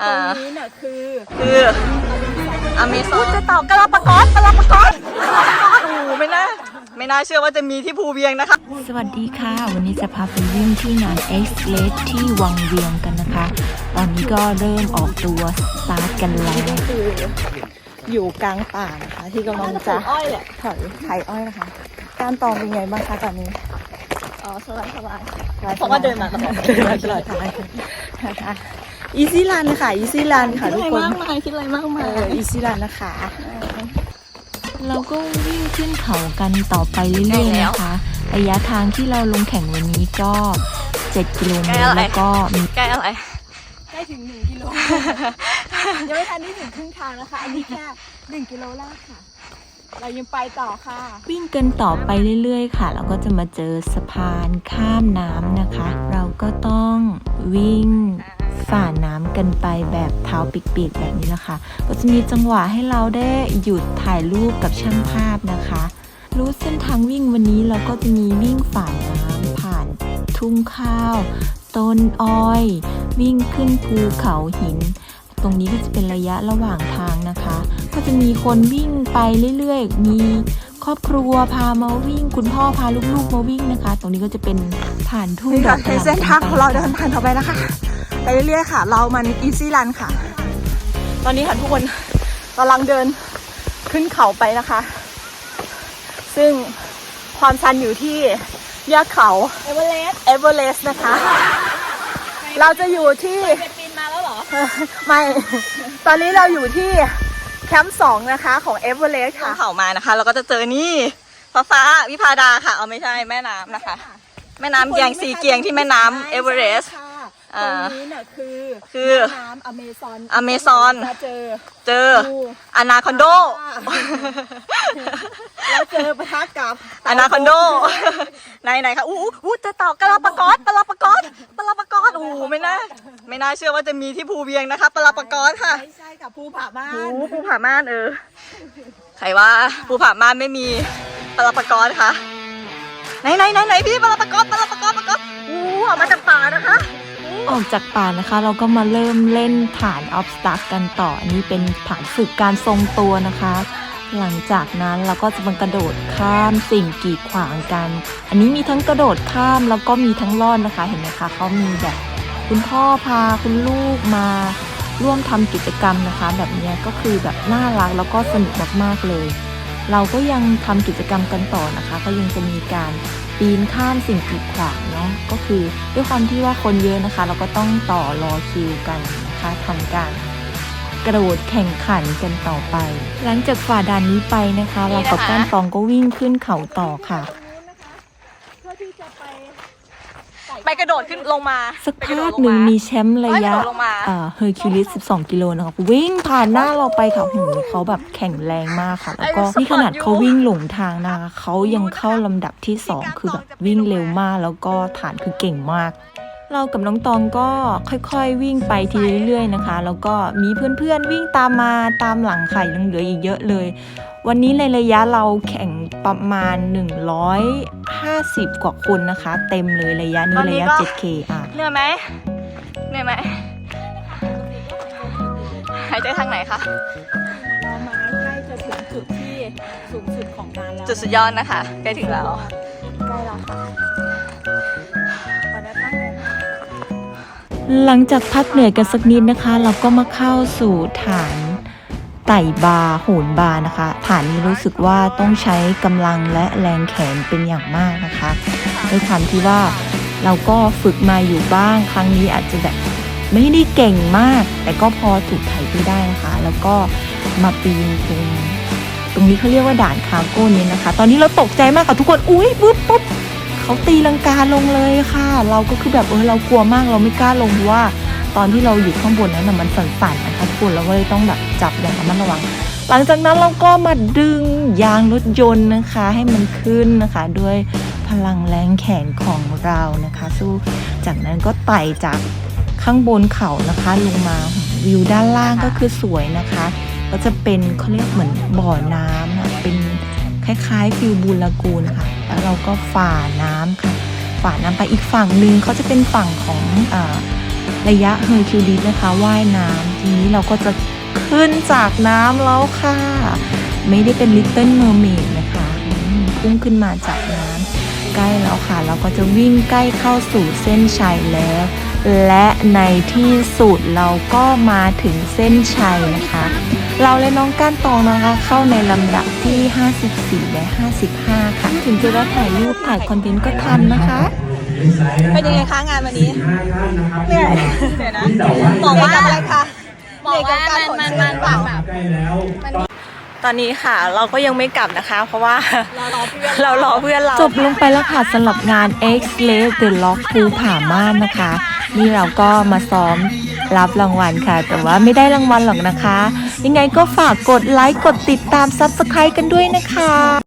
ตรงนี้เนี่ยคือคืออเมซอนจะตอบกะลาปากอสกะลาปากอสกะลาปากอสโอ้โหไม่น่าไม่น่าเชื่อว่าจะมีที่ภูเวียงนะคะ สวัสดีค่ะ วันนี้จะพาไปวิ่งที่งาน X l a t ที่วังเวียงกันนะคะ ตอนนี้ก็เริ่มออกตัวสตาร์ทกันแล้วคืออยู่กลางป่านะคะที่กำลังจะอ้อยแหละถอยไถอ้อยนะคะ การตองเป็นไงบ้างคะตอนนี้อ๋อสบายสบายเพราะว่าเดินมาตลอดเดินมาตลอดทางนะคะ อีซี่รันค่ะอีซี่รันค่ะทุกคนมากมายคิดอะไรมากเอมายออีซี่รันนะคะ เราก็วิ่งขึ้นเขากันต่อไปเรื่อยๆนะคะ ระยะทางที่เราลงแข่งวันนี้ก็7กิโลเมตรแล้วก็มีใกล้อะไรใกล้ถึงหนึ่งกิโลยังไม่ทันได้ถึงครึ่งทางนะคะ อันนี้แค่หนึ่งกิโลแรกค่ะ เรายังไปต่อค่ะ วิ่งกันต่อไปเรื่อยๆ ค่ะแล้วก็จะมาเจอสะพานข้ามน้ำนะคะ เราก็ต้องวิ่ง ฝ่าน้ำกันไปแบบเท้าปีกๆแบบนี้แหละค่ะก็จะมีจังหวะให้เราได้หยุดถ่ายรูปกับช่างภาพนะคะ รู้เส้นทางวิ่งวันนี้เราก็จะมีวิ่งฝ่าน้ำผ่านทุ่งข้าว ต้นอ้อย วิ่งขึ้นภูเขาหิน ตรงนี้ก็จะเป็นระยะระหว่างทางนะคะ ก็จะมีคนวิ่งไปเรื่อยๆ มีครอบครัวพามาวิ่ง คุณพ่อพาลูกๆมาวิ่งนะคะ ตรงนี้ก็จะเป็นผ่านทุ่งนี่ดอค่ะกในเส้นทางของเราเดินผ่านต่อไปนะคะ ไปเรื่อยๆค่ะ เรามันอีซี่รันค่ะ ตอนนี้ค่ะทุกคนกำลังเดินขึ้นเขาไปนะคะ ซึ่งความชันอยู่ที่ยอดเขาเอเวอเรสต์เอเวอเรสต์นะคะ เราจะอยู่ที่ไปปีนมาแล้วเหรอ ไม่ ตอนนี้เราอยู่ที่แคมป์สองนะคะของเอเวอเรสต์ขึ้นค่ะเขามานะคะ เราก็จะเจอนี่ฟ้าฟ้าวิพาดาค่ะ เอาไม่ใช่แม่น้ำนะคะ แม่น้ำแยงซีเกียงที่แม่น้ำเอเวอเรสต์ค่ะอ่า ตรงนี้เนี่ยคือคือแม่น้ำอเมซอนอเมซอนจะเจอ เจองูอนาคอนโด แล้วเจอปะทะกับอนาคอนโดไหนไหนคะอู้อู้อู้จะตอบกะลาปากอสกะลาปากอสกะลาปากอสโอ้โหไม่น่าไม่น่าเชื่อว่าจะมีที่ภูเวียงนะคะปลาปากอสค่ะไม่ใช่กับภูผาม่าโอ้นโหภูผาม่านเออใครว่าภูผาม่านไม่มีปลาปากอสคะไหนไหนไหนไหนพี่ปลาปากอสปลาปากอสปากอสอู้ออกมาจากป่านะคะ ออกจากป่านะคะ เราก็มาเริ่มเล่นฐานออฟสตาร์กันต่ออันนี้เป็นฐานฝึกการทรงตัวนะคะ หลังจากนั้นเราก็จะมากระโดดข้ามสิ่งกีดขวางกัน อันนี้มีทั้งกระโดดข้ามแล้วก็มีทั้งลอดนะคะเห็นไหมคะเขามีแบบคุณพ่อพาคุณลูกมาร่วมทำกิจกรรมนะคะ แบบนี้ก็คือแบบน่ารักแล้วก็สนุกมากๆเลย เราก็ยังทำกิจกรรมกันต่อนะคะ ก็ยังจะมีการ ปีนข้ามสิ่งกีดขวางเนาะก็คือด้วยความที่ว่าคนเยอะนะคะ เราก็ต้องต่อรอคิวกันนะคะทำการกระโดดแข่งขันกันต่อไป หลังจากฝ่าด่านนี้ไปนะคะ เรากับก้านตองก็วิ่งขึ้นเขาต่อค่ะเพื่อที่จะไป ไปกระโดดขึ้นลงมาสักไประโดพัดกลงหนึ่งมามีแชมป์ระยะเฮ้ยกระโดดลงมาเฮอร์คิวลิส 12 กิโลนะคะวิ่งผ่านหน้าเราไปค่ะโหเขาแบบแข็งแรงมากค่ะ แล้วก็นี่ขนาดเขาวิ่งหลงทางนะคะเขายังเข้าลำดับที่ 2 คือแบบวิ่งเร็วมากแล้วก็ฐานคือเก่งมากเรากับน้องตองก็ค่อยๆ วิ่งไปทีเรื่อยๆนะคะ แล้วก็มีเพื่อนๆ วิ่งตามมาตามหลังไข่ยังเหลืออีกเยอะเลย วันนี้ในระยะเราแข่งประมาณ 150 กว่าคนนะคะ เต็มเลยระยะนี้ระยะ 7K อะเหนื่อยไหมเหนื่อยไหมหายใจทางไหนคะเรามาใกล้จะถึงจุดที่สูงสุดของงานแล้วจุดสุดยอดนะคะใกล้ถึงแล้วใกล้แล้วค่ะตอนนี้ตั้งใจหลังจากพักเหนื่อยกันสักนิดนะคะ เราก็มาเข้าสู่ฐานไต่บาโหนบานะคะฐานนี้รู้สึกว่าต้องใช้กำลังและแรงแขนเป็นอย่างมากนะคะด้วยความที่ว่าเราก็ฝึกมาอยู่บ้างครั้งนี้อาจจะแบบไม่ได้เก่งมาก แต่ก็พอถูกไถไปได้นะคะ แล้วก็มาปีนตรงตรงนี้เขาเรียกว่าด่านคาโก้นี้นะคะ ตอนนี้เราตกใจมากค่ะทุกคนอุ้ยปุ๊บปุ๊บเขาตีลังกาลงเลยค่ะ เราก็คือแบบเออเรากลัวมากเราไม่กล้าลงเพราะว่า ตอนที่เราอยู่ข้างบนนั้นนะมันสั่นๆนะคะทุกคนเราก็เลยต้องแบบจับอย่างระมัดระวัง หลังจากนั้นเราก็มาดึงยางรถยนต์นะคะ ให้มันขึ้นนะคะ ด้วยพลังแรงแขนของเรานะคะ สู้จากนั้นก็ไต่จากข้างบนเขานะคะ ลงมาวิวด้านล่างก็คือสวยนะคะ ก็จะเป็นเขาเรียกเหมือนบ่อน้ำนะเป็นคล้ายๆฟิลบูลากูนค่ะ แล้วเราก็ฝ่าน้ำค่ะ ฝ่าน้ำไปอีกฝั่งหนึ่งเขาจะเป็นฝั่งของอ ระยะเฮอร์คิวลิสนะคะว่ายน้ำทีนี้เราก็จะขึ้นจากน้ำแล้วค่ะ ไม่ได้เป็นลิตเติ้ลเมอร์เมดนะคะพุ่งขึ้นมาจากน้ำใกล้แล้วค่ะ เราก็จะวิ่งใกล้เข้าสู่เส้นชัยแล้ว และในที่สุดเราก็มาถึงเส้นชัยนะคะ เราและน้องก้านตองนะคะ เข้าในลำดับที่ 54 และ 55 ค่ะ ถึงจะได้ถ่ายรูปถ่ายคอนเทนต์ก็ทันนะคะ เป็นยังไงคะงานวันนี้เหนื่อยเหนื่อยนะบอกว่าเหนื่อยกับอะไรคะบอกว่ามันมันมันมันแบบตอนนี้ค่ะเราก็ยังไม่กลับนะคะ เพราะว่าเรารอเพื่อนเราจบลงไปแล้วค่ะสำหรับงาน X l a v e The Lock ภูผาม่านนะคะ นี่เราก็มาซ้อมรับรางวัลค่ะ แต่ว่าไม่ได้รางวัลหรอกนะคะ ยังไงก็ฝากกดไลค์กดติดตาม Subscribe กันด้วยนะคะ